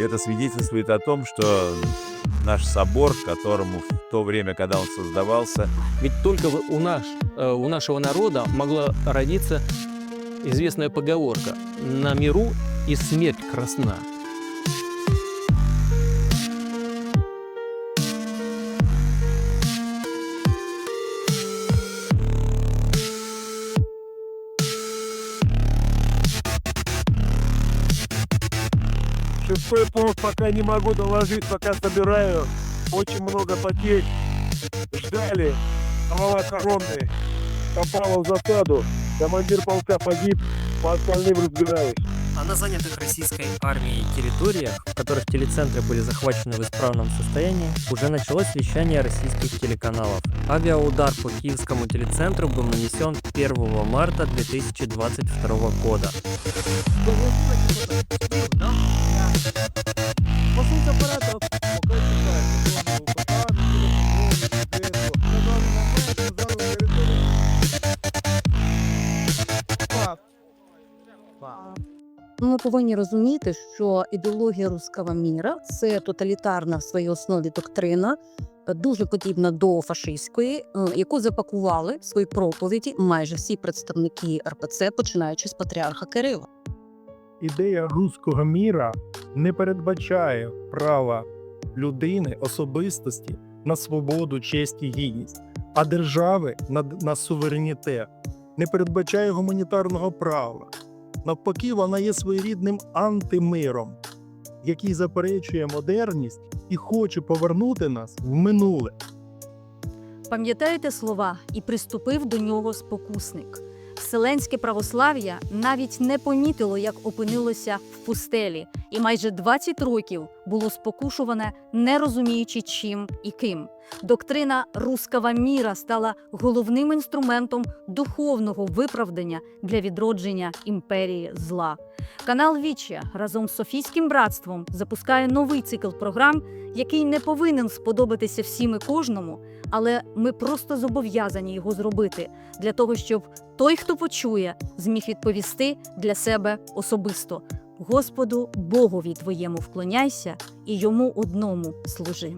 это свидетельствует о том, что наш собор, которому в то время, когда он создавался, Ведь только у, наш, э, у нашего народа могла родиться известная поговорка «На миру и смерть красна». Шестой пункт пока не могу доложить, пока собираю. Очень много потерь. Ждали. Голова коронный. Попала в засаду. Командир полка погиб. По остальным разбираюсь. А на занятых российской армией территориях, в которых телецентры были захвачены в исправном состоянии, уже началось вещание российских телеканалов. Авиаудар по киевскому телецентру был нанесен 1 марта 2022 года. Ми повинні розуміти, що ідеологія руского міра це тоталітарна в своїй основі доктрина, е, дуже подібна до фашистської, е, яку запакували в свої проповіді майже всі представники РПЦ, починаючи з патріарха Кирила. ідея руського міра не передбачає права людини, особистості на свободу, честь і гідність, а держави на, на суверенітет, не передбачає гуманітарного права. Навпаки, вона є своєрідним антимиром, який заперечує модерність і хоче повернути нас в минуле. Пам'ятаєте слова, і приступив до нього спокусник. Вселенське православ'я навіть не помітило, як опинилося в пустелі, і майже 20 років було спокушуване, не розуміючи чим і ким. Доктрина руского міра стала головним інструментом духовного виправдання для відродження імперії зла. Канал Вічя разом з Софійським братством запускає новий цикл програм, який не повинен сподобатися всім і кожному, але ми просто зобов'язані його зробити для того, щоб той, хто почує, зміг відповісти для себе особисто. Господу Богові твоєму вклоняйся і йому одному служи.